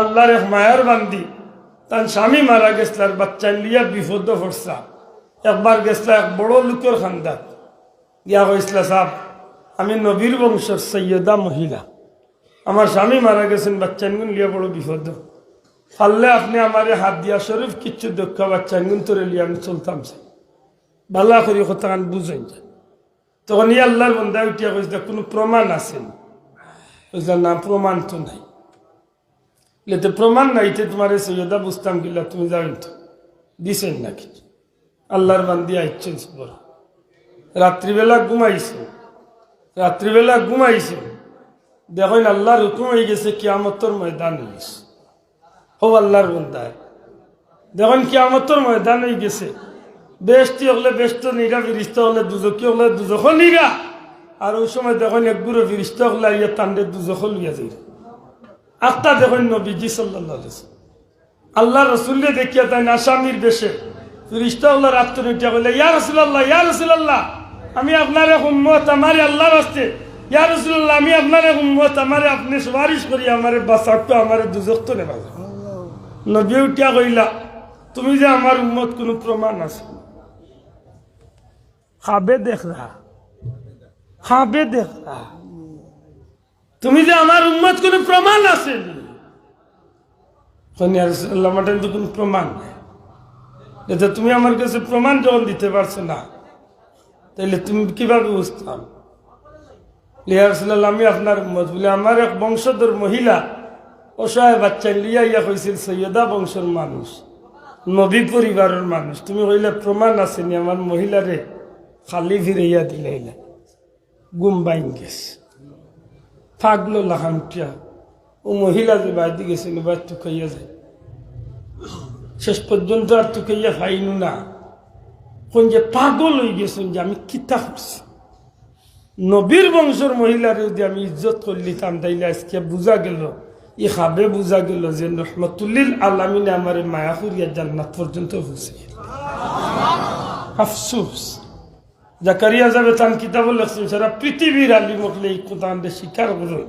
আল্লাহর মায়ার বান্দি। তার স্বামী মারা গেছলার বাচ্চা লিয়া বিপদ পড়ছা। একবার গেছলা এক বড় লোকের খান্দাত ইয়া হয়েছিল সাহ আমি নবীর বংশের সৈয়দা মহিলা। আমার স্বামী মারা গেছেন বাচ্চানগুন লিয়া বড় বিপদ। পারলে আপনি আমার হাত দিয়া শরীফ, কিচ্ছু দক্ষ বাচ্চানগুন তোরে লিয়া আমি চলতাম সে ভালো করি কথা বুঝেন যায়। তখন ই আল্লাহর বন্ধা উঠিয়া কইছে, কোনো প্রমাণ আছে? কইছে, না, প্রমাণ তো নাই। এতে প্রমাণ নাই তে তোমার সৈয়দা বুঝতাম কিলা তুমি যাবেন তো দিছেন নাকি? আল্লাহর বান্দি আইছেন বড় রাত্রিবেলা ঘুমাইছে। রাত্রিবেলা ঘুমাইছে। দেখেন আল্লাহর হুকুম হয়ে গেছে, কিয়ামতর ময়দান। হয়েছে হো আল্লাহর বন্ধায় দেখেন কিয়ামতর ময়দান হয়ে গেছে। বেশটি হলে বেষ্ট নিরা, ফিরিস্ত হলে দুজকি হলে দুজখ নিরা। আর ওই সময় দেখেন একগুলো ফিরিস্ত হলে ইয়ে তান্ডে দুজখ লিয়া যাই আত্মা দেখেন নবীজি সাল্লাহ আল্লাহ রসুল্লে দেখিয়া তাই আসামির বেশে। হলে রাত্র উঠিয়া বলে ইয়া রসুল্লাহ ইয়া রসুল্লাহ আমি আপনার উম্মত আমার আল্লাহর আসতে ইয়া রসুল্লাহ আমি আপনার উম্মত আমার আপনি সুপারিশ করি আমার বাসাকটো আমার দুজক তো নেবা নবী উঠিয়া কইলা তুমি যে আমার উম্মত কোনো প্রমাণ আছে? খাবে দেখ রা খাবে দেখ রা। তুমি যে আমার উম্মত কোনো প্রমাণ আছে মাটেন তো কোনো প্রমাণ নাই। এটা তুমি আমার কাছে প্রমাণ যখন দিতে পারছ না তাহলে তুমি কীভাবে বুঝতাম? লিয়ারসাল্লাম আমি আপনার উম্মত বলে আমার এক বংশধর মহিলা, অসহায় বাচ্চা লিয়া ইয়া হয়েছিল সৈয়দা বংশের মানুষ, নবী পরিবারের মানুষ, তুমি কইলে প্রমাণ আছে নি, আমার মহিলারে খালি ফিরাইয়া দিলাইলা গুম বাইন গেছে। থাকল লাহামটিয়া ও মহিলা যে বাইদি গেছে বাইর টুকাইয়া যায় শেষ পর্যন্ত আর টুকাইয়া পাইনু না। কোন যে পাগল হয়ে গেছেন যে আমি কিতা করছি? নবীর বংশের মহিলার যদি আমি ইজ্জত করলিতাম তাইলে আজকে বুঝা গেল ই খাবে বুঝা গেল যে রহমতুল্লিল আলমিনে আমার মায়া করিয়া জান্নাত পর্যন্ত বুঝে আফসুস। জাকারিয়া যাবে তান কিতাব লেখছেন সারা পৃথিবীর আলী মকলে এই কোরআন স্বীকার করুন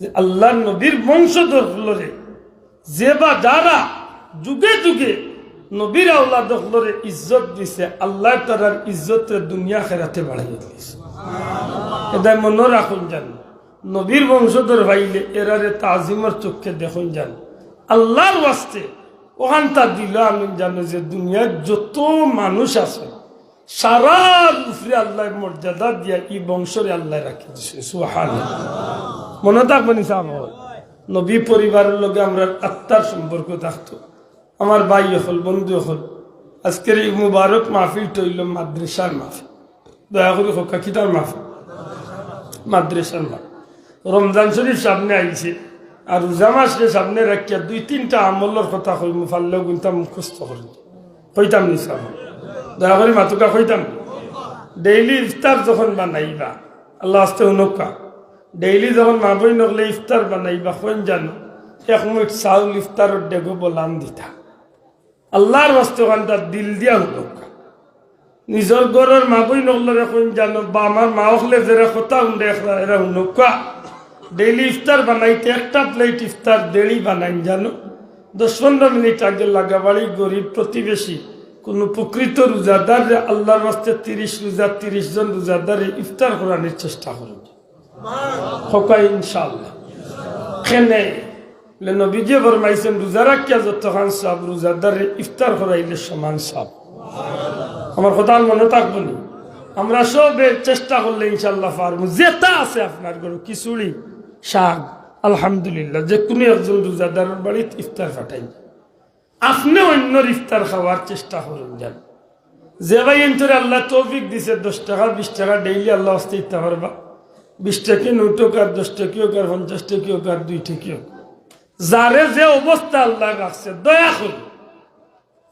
যে আল্লাহ নবীর বংশধর হলরে যে বা যারা যুগে যুগে নবীর আউলাদ হলরে ইজ্জত দিছে আল্লাহ তারার ইজ্জত দুনিয়া খেরাতে বাড়াইয়া দিয়েছে। এটা মনে রাখুন জান নবীর বংশধর ভাইলে এরারে তাজিমর চোখে দেখুন যান আল্লাহর ওয়াস্তে ওখানটা দিল আমি জানো যে দুনিয়ার যত মানুষ আছে সারা উপরে আল্লাহ মর্যাদা দিয়া এই বংশরে আল্লাহ রাখি দিছে সুহান মনে থাকবেন সাহ নবী পরিবারের লগে আমরা আত্মার সম্পর্ক থাকতো। আমার ভাই হল, বন্ধু হল। আজকের এই মুবারক মাহফিল টইল মাদ্রাসার মাহফিল। দয়া করে হোকা, কিতার মাহফিল? মাদ্রাসার মাহফিল। রমজান শরীফ সামনে আইছে আর রোজা মাসকে সামনে রাখিয়া দুই তিনটা আমলের কথা কই মুফাল্লেও কিন্তু মুখস্থ করি কইতাম নিসাম দয়া করে মাতুকা কইতাম ডেইলি ইফতার যখন বানাইবা, আল্লাহ আস্তে উনকা ডেইলি যখন মা বই নকলে ইফতার বানাইবা কইন জানো? এক মুঠ চাউল ইফতারের ডেগো বলান দিতা। আল্লাহর বাস্তে ওখানটা দিল দিয়া উনকা নিজর ঘরের মা বই নকলে কইন জানো, বা আমার মা হলে যারা কথা উন্ডে এরা উনকা ডেইলি ইফতার বানাইতে একটা প্লেট ইফতার দেড়ি বানাইন জানো? দশ পনেরো মিনিট আগে লাগাবাড়ি গরিব প্রতিবেশী কোন প্রকৃত রোজাদার আল্লাহর রাস্তে তিরিশ রোজা, তিরিশ জন রোজাদার ইফতার করানোর চেষ্টা করুন ইনশাল্লাহ খেনে সমান আমার সবে চেষ্টা করলে ইনশাল্লাহ পারব। যেটা আছে আপনার ঘরে, খিচুড়ি, শাক, আলহামদুলিল্লাহ, যে কোনো একজন রোজাদারের বাড়িতে ইফতার ফাটাই আপনি অন্য ইফতার খাওয়ার চেষ্টা করুন, যান। যে ভাই এন্তরে আল্লাহ তৌফিক দিছে, দশ টাকা, বিশ টাকা ডেইলি আল্লাহ আসতে ইত্যা পারবা বিশ টাকি নৌটো কার, দশ টাকিও কার, পঞ্চাশ টাকিও কার, দুই টাকিও যারে যে অবস্থা আল্লাহ রাখছে, দয়া করি,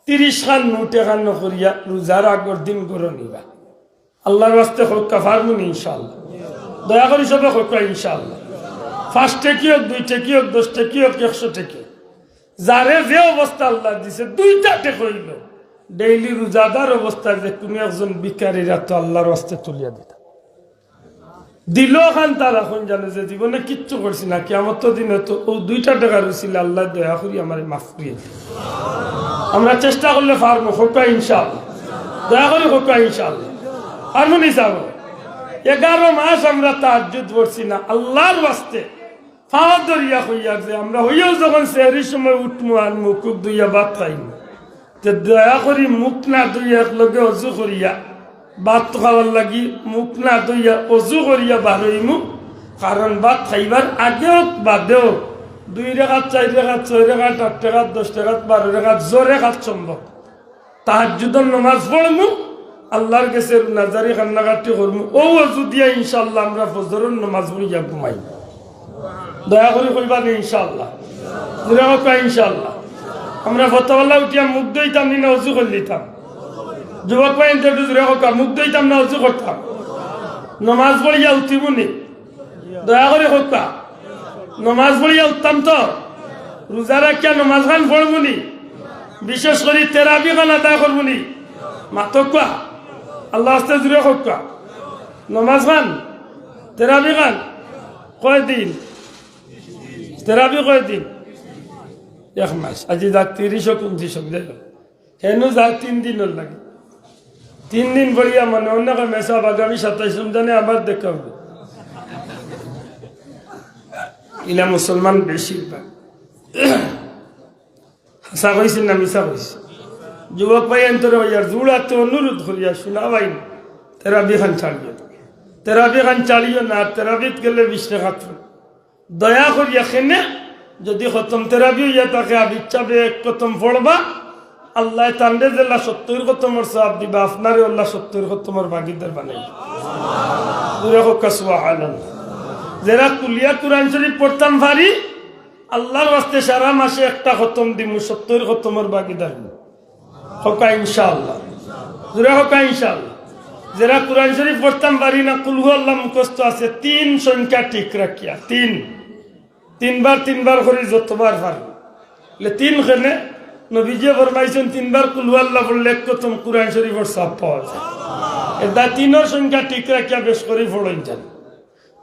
তিরিশ খান নৌটে খান নকরিয়া, রোজার আগর দিন করে নিবা। আল্লাহর রাস্তে হোক কাফারমুন ইনশাল্লাহ দয়া করি সবে হোক ইনশাল্লাহ ফার্স্ট টেকি হোক, দুই টেকি হোক, দশ টেকি হোক, একশো টেকি যারে যে অবস্থা আল্লাহ দিছে, দুইটা টেক হইল ডেইলি রোজাদার অবস্থায় যে কোনো একজন বিকারীরা তো আল্লাহর রাস্তে তুলিয়া দিত। দিল খান তার এখন জানে যে জীবনে কিচ্ছু করছি না কেমন তো দিনে তো ও দুইটা টাকা রয়েছিল আল্লাহ দয়া করি আমার মাফ করিয়ে। আমরা চেষ্টা করলে পারব, হোকা ইনশাল দয়া করি হোকা ইনশাল পারব হিসাব এগারো মাস আমরা তাহাজুদ পড়ছি না, আল্লাহর বাস্তে ফাওয়া দরিয়া হইয়া যে আমরা হইয়াও যখন সেহরির সময় উঠমু আর মুখ দুইয়া ভাত খাইমু। তে দয়া করি মুখ না দুইয়া একলগে অজু করিয়া, ভাত খাওয়ার লাগি মুখ না দুইয়া অজু করিয়া বারইমু কারণ ভাত খাইবার আগেও বাদেও দুই রেখাত, চার রেখাত, ছয় রেখাত, আট রেখাত, দশ রেখাত, বারো রেখাত, জোর রেখাত সম্ভব। তাহার যুদন নমাজ পড়মু, আল্লাহর কাছে নাজারি কান্নাকাটি করমু। ও অজু দিয়া ইনশাল্লাহ আমরা ফজরের নমাজ পড়িয়া ঘুমাই দয়া করে কইবা নি ইনশাল্লাহ দূরে হোক ইনশাল্লাহ আমরা ফতোয়াল্লাহ উঠিয়া মুখ দইতাম নি না অজু করে দিতাম। যুবক ভাই একটু দূরে হোক মুখ দইতাম না অজু করতাম। নমাজ পড়িয়া উঠিব নি। দয়া করে হোক নমাজ পড়িয়া উঠতাম তো। রোজা রাখিয়া নমাজ খান পড়ব নি। বিশেষ করে তেরাবি খান আদায় করব নি। মাতক কোয়া আল্লাহ আস্তে জুড়ে কোয়া নমাজ খান তেরাবি খান কয় দিন তেরাবি কয় দিন এক মাস আজি যাক তিরিশ উনত্রিশ হেনু যাক তিন দিনের লাগে তিন দিন বলিয়া মানে অন্য মেসা আগামী সাতাইশ রমজানে আবার দেখা হবে ইলা মুসলমান বেশিরভাগ হাসা কইছি না মিশা কইছি যুবক ভাই অন্তর হইয়ার জুড়াতে অনুরোধ করিয়া শোনাবাই না তেরাবি খান চালিও তেরাবি খান চালিও না তেরাবিত গেলে ফুল দয়া করিয়া খেনে যদি খতম তেরাবি হইয়া তাকে আবিচ্ছাবে এক খতম পড়বা। আল্লাহ তান্ডে জেলা সত্তর খতমর সাপ দিবা আপনারে আল্লাহ সত্তর খতমর ভাগিদার বানাই। দূরে হোক যারা কুলিয়া কুরআন শরীফ পড়তাম পারি আল্লাহর বাস্তে সারা মাসে একটা খতম দিমু, সত্তর খতমের বাগিদার হকা, ইনশাআল্লাহ। জোরে হকা, ইনশাআল্লাহ। যারা কোরআন শরীফ পড়তাম পারি না কুলহু, আল্লাহ মুখস্থ আছে। তিন সংখ্যা ঠিক রাখিয়া, তিন। তিনবার তিনবার করে, যতবার পারি। তিন খেনে নবীজে ফরমাইছেন, তিনবার কুলহু, আল্লাহ পড়লে প্রথম কোরআন শরীফের সব পাওয়া যায়। এটা তিনের সংখ্যা ঠিক রাখিয়া বেশ করে ফড়ন যান।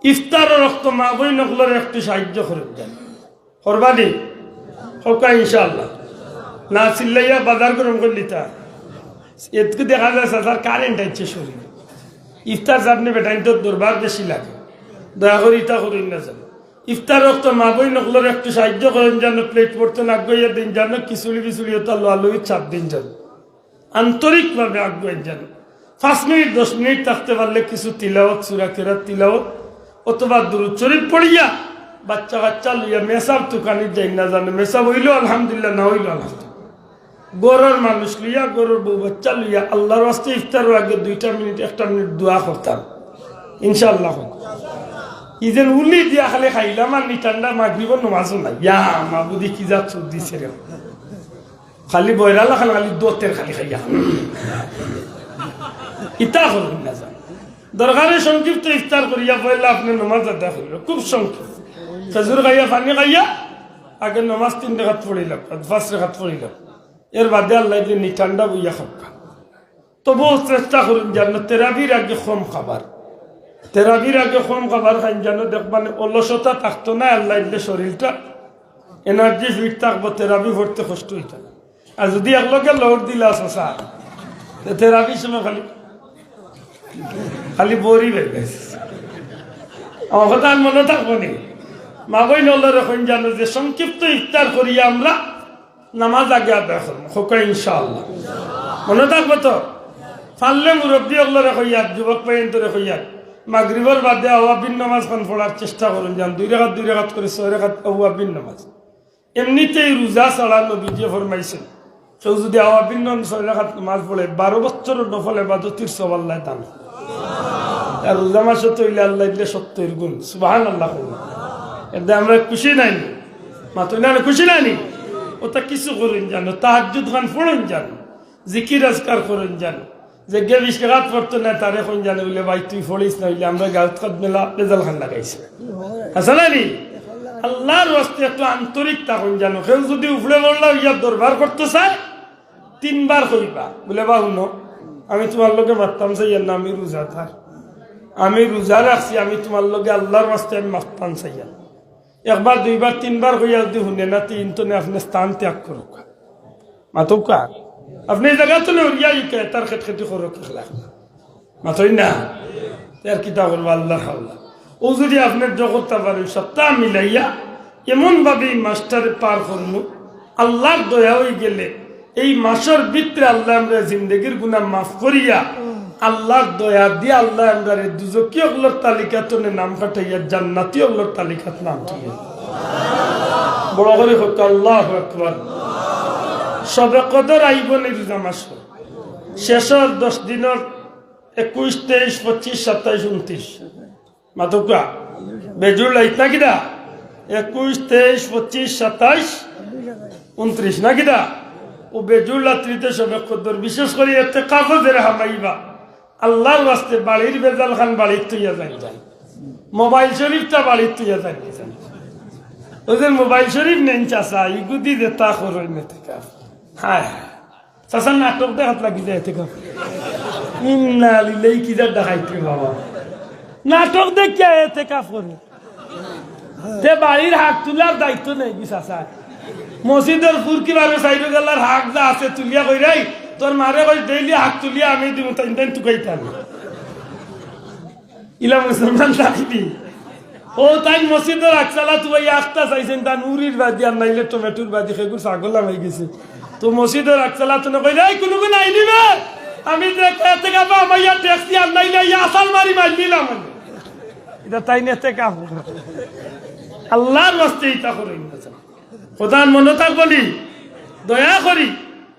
ইফতার রক্ত মা বই নকলের একটু সাহায্য করে যান। করবানি হকা ইনশাআল্লাহ। না চিল্লাইয়া বাজার গরম করলি তা এতকে দেখা যায় তার কারেন্ট আছে শরীর। ইফতার চাপনি বেটাইন তোর দরবার বেশি লাগে। দয়া করে ইটা করিন না যান। ইফতার রক্ত মা বই নকলের একটু সাহায্য করেন যেন প্লেট পড়তে না গইয়া দিন যেন কিচুলি বিচুলি ওটা লোয়ালুই চাপ দিন যেন। আন্তরিকভাবে আগুয়েন যেন। পাঁচ মিনিট, দশ মিনিট থাকতে পারলে কিছু তিলাওত সুরা কেরাত তিলাওত অথবা দূর শরীফ পড়িয়া বাচ্চা কাচ্চা লইয়া মেসাব তুকানি যাই না জানে। মেসাব হইল, আলহামদুলিল্লাহ, না হইল, আলহামদুলিল্লাহ। গরুর মানুষ লইয়া গরুর বউ বাচ্চা লইয়া আল্লাহর আস্তে ইফতারের আগে দুইটা মিনিট, একটা মিনিট দোয়া করতাম। ইনশাআল্লাহ ইজেন উলি দিয়া খালি খাইলাম আর নিটান্ডা মাগরিব নমাজও নাই। ইয়া মাবুদি কি যা চুপ দিছে রে। খালি বয়রালা খালি খালি দোতের খালি খাইয়া। ইতা করবেন না জান দরকারে সংক্ষিপ্ত ইফতার করিয়া পড়লে আপনি নমাজ আদায় করিল খুব সংক্ষিপ্ত। খেজুর খাইয়া, পানি খাইয়া, আগে নমাজ তিন রেখাত পড়িলাম পাঁচ রেখাত পড়িলাম। এর বাদে আল্লাহ যে নিঠান্ডা বইয়া খাবা তবুও চেষ্টা করুন যেন তেরাবির আগে কম খাবার। তেরাবির আগে কম খাবার খাইন যেন দেখবান অলসতা থাকতো না আল্লাহ শরীরটা। এনার্জি ফিট থাকব, তেরাবি ভরতে কষ্ট হইতা আর যদি একলগে লড় দিলা শশা তেরাবির সময় খালি। খালি বরি বেড়েছে আমার কথা মনে থাকব নি। মা বই এখন জানো যে সংক্ষিপ্ত ইফতার করিয়া আমরা নামাজ আগে আদায় করব হোকা ইনশাআল্লাহ। মনে থাকব তো? পারলে মুরব্বী অগলরে হইয়ার যুবক পাইন্তরে হইয়ার মাগরিবর বাদে আওয়াবিন নামাজ খান পড়ার চেষ্টা করুন, যান, দুই রেখাত দুই রেখাত করে ছয় রেখাত আওয়াবিন নামাজ। এমনিতেই রোজা ছাড়া নবীজে ফরমাইছেন, কেউ যদি আওয়াবিন ছয় রেখাত নামাজ পড়ে, বারো বছরের নফলে বাদতির সব আল্লাহ দান। আর রোজা মাসে তৈলে আল্লাহ দিলে সত্যের গুণ সুবাহান আল্লাহ এতে আমরা খুশি নাই মাত্র না, খুশি নাইনি ওটা কিছু করুন জানো তাহাজুদ খান পড়ুন জানো, জিকির আজকার করুন জানো, যে গে বিশ টাকাত পড়তো না, তার এখন জানে, বলে, ভাই, তুই পড়িস না, বলে, আমরা গাছ খাত মেলা রেজাল খান লাগাইছি। আসা নানি আল্লাহর রাস্তে একটু আন্তরিক তখন জানো, কেউ যদি উফলে বললা, ইয়া দরবার করতে চায়, তিনবার করিবা বলে বা শুনো, আমি তোমার লোকে মারতাম যে ইয়ার আমি রোজা থার আমি রোজা রাখছি, আমি তোমার লগে আল্লাহর মাস্তে আমি মাফতান চাইয়া একবার, দুইবার, তিনবার হইয়া যদি শুনে না, তিন তো আপনি স্থান ত্যাগ করো মাতৌকা আপনি জায়গা তো উড়িয়া তার খেট খেটি করো খেলা। মাতই না? তার কিতা করব আল্লাহ হাল্লা ও যদি আপনার জগৎটা পারেন সপ্তাহ মিলাইয়া এমন ভাবে এই মাসটারে পার করল, আল্লাহর দয়া হয়ে গেলে এই মাসের ভিতরে আল্লাহ আমরা জিন্দগির গুণা মাফ করিয়া আল্লাহর দয়া দিয়ে আল্লাহ আমরা দুজকীয়গুলোর তালিকা তো নাম কাটাইয়া জান্নাতীয়গুলোর তালিকাত নাম ঠিক বড় করে হোক আল্লাহ আকবর। সবে কদর আইব নির্জা মাস শেষর দশ দিনের একুশ, তেইশ, পঁচিশ, সাতাইশ উনত্রিশ মাতকা বেজুর লাইট না কিনা একুশ, তেইশ, পঁচিশ, সাতাইশ উনত্রিশ না কিনা ও বেজুর রাত্রিতে সবে কদর বিশেষ করে এতে কাগজের হামাইবা। আল্লাহর বাস্তে বাড়ির বেজাল খান বাড়ির তুইয়া যাই যান মোবাইল শরীফটা বাড়ির তুইয়া যাই যান ওদের মোবাইল শরীফ নেন চাষা ইগুদি দে তা করই নেতে কাপ হায় চাষার নাটক দেখাত লাগি যায় এতে কাপ ইন্না লিলেই কি যা দেখাইতে বাবা। নাটক দেখিয়া এতে কাপ করে তে বাড়ির হাত তোলার দায়িত্ব নেই চাষা মসজিদের ফুরকি বারে সাইড গেলার হাক যা আছে তুলিয়া কই রাই তোর মারে কই ডেইলি হাত তুলিয়া আমি দিব তাই তাই তুকাইতাম ইলা মুসলমান থাকিবি ও, তাই মসজিদের আকসালা তুই আখতা চাইছেন তা নুরির বাদি আর নাইলে টমেটোর বাদি সেগুলো ছাগল হয়ে গেছে। তো মসজিদের আকসালা তো কই রে কোনো কোনো আইনি বে? আমি যে খেতে গাবা আমার ইয়া ট্যাক্সি আর নাইলে ইয়া আসাল মারি মারি নিলাম এটা তাই নেতে কাম আল্লাহর বাস্তে ইটা করে প্রধান মনে থাকবলি দয়া করি।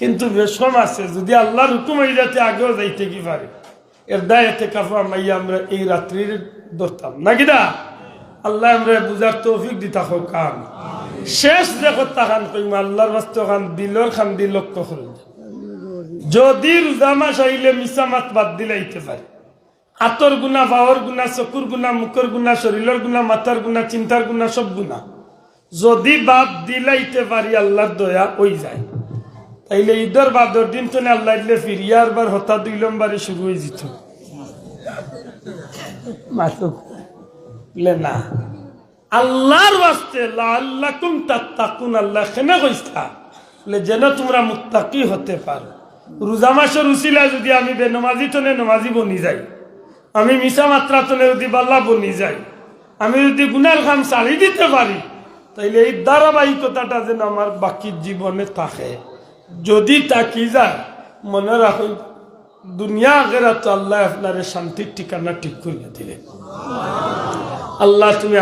কিন্তু বেশম আছে, যদি আল্লাহর হুকুম হয়ে যাতে আগেও যাইতে কি পারে? এর দায়তে কাফা, মাইয়া আমরা এই রাত্রির ধরতাম। নাকি না? আল্লাহ আমরা বুঝার তৌফিক দিতা হোক কান শেষ দেখো তাহান কইমা, আল্লাহর বাস্ত খান দিলর খান দি লক্ষ্য করুন। যদি রোজা মাস আইলে মিশা মাত বাদ দিলাইতে পারে। আতর গুণা পাওয়ার গুণা, চকুর গুণা, মুখর গুণা, শরীরের গুণা, মাথার গুণা, চিন্তার গুণা, সব গুণা। যদি বাদ দিলাইতে পারি, আল্লাহর দয়া ওই যায়। তাইলে ঈদের বাদর দিন তো আল্লাহ দিলে ফিরিয়ার বার হতা দুই লম্বারে শুরু হয়ে যেত। না। আল্লাহর বাস্তে আল্লাহ কুম তাত্তাকুন, আল্লাহ কেনে কইসা? বলে যেন তোমরা মুত্তাকি হতে পারো। রোজা মাসের উচিলা যদি আমি বেনমাজি তনে নমাজি বনি যাই, আমি মিশা মাত্রা তনে যদি বাল্লা বনি যাই, আমি যদি গুনার খাম চালি দিতে পারি, তাইলে এই ধারাবাহিকতাটা যেন আমার বাকি জীবনে থাকে। যদি তাকি যায়, মনে রাখুন, দুনিয়া আগেরা তো আল্লাহ আপনার শান্তির ঠিকানা ঠিক করিয়া দিলেন আল্লাহ তুমি